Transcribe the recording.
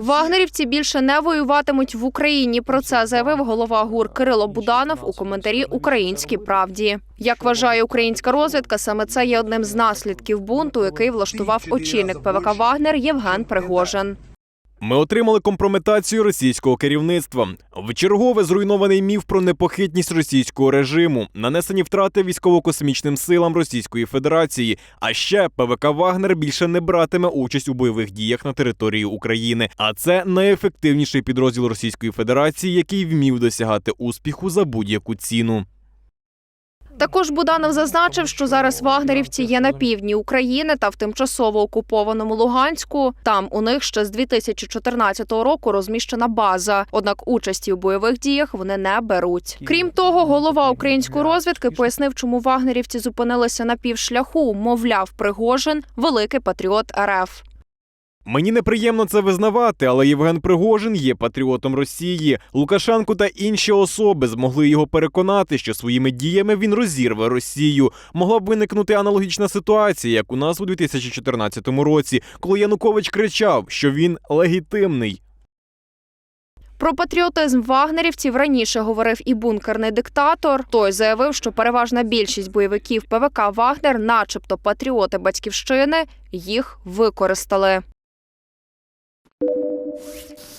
Вагнерівці більше не воюватимуть в Україні. Про це заявив голова ГУР Кирило Буданов у коментарі Українській правді. Як вважає українська розвідка, саме це є одним з наслідків бунту, який влаштував очільник ПВК Вагнер Євген Пригожин. Ми отримали компрометацію російського керівництва. Вчергове зруйнований міф про непохитність російського режиму, нанесені втрати військово-космічним силам Російської Федерації. А ще ПВК Вагнер більше не братиме участь у бойових діях на території України. А це найефективніший підрозділ Російської Федерації, який вмів досягати успіху за будь-яку ціну. Також Буданов зазначив, що зараз вагнерівці є на півдні України та в тимчасово окупованому Луганську. Там у них ще з 2014 року розміщена база. Однак участі у бойових діях вони не беруть. Крім того, голова української розвідки пояснив, чому вагнерівці зупинилися на півшляху. Мовляв, Пригожин великий патріот РФ. Мені неприємно це визнавати, але Євген Пригожин є патріотом Росії. Лукашенко та інші особи змогли його переконати, що своїми діями він розірве Росію. Могла б виникнути аналогічна ситуація, як у нас у 2014 році, коли Янукович кричав, що він легітимний. Про патріотизм вагнерівців раніше говорив і бункерний диктатор. Той заявив, що переважна більшість бойовиків ПВК Вагнер, начебто патріоти батьківщини, їх використали. Oh,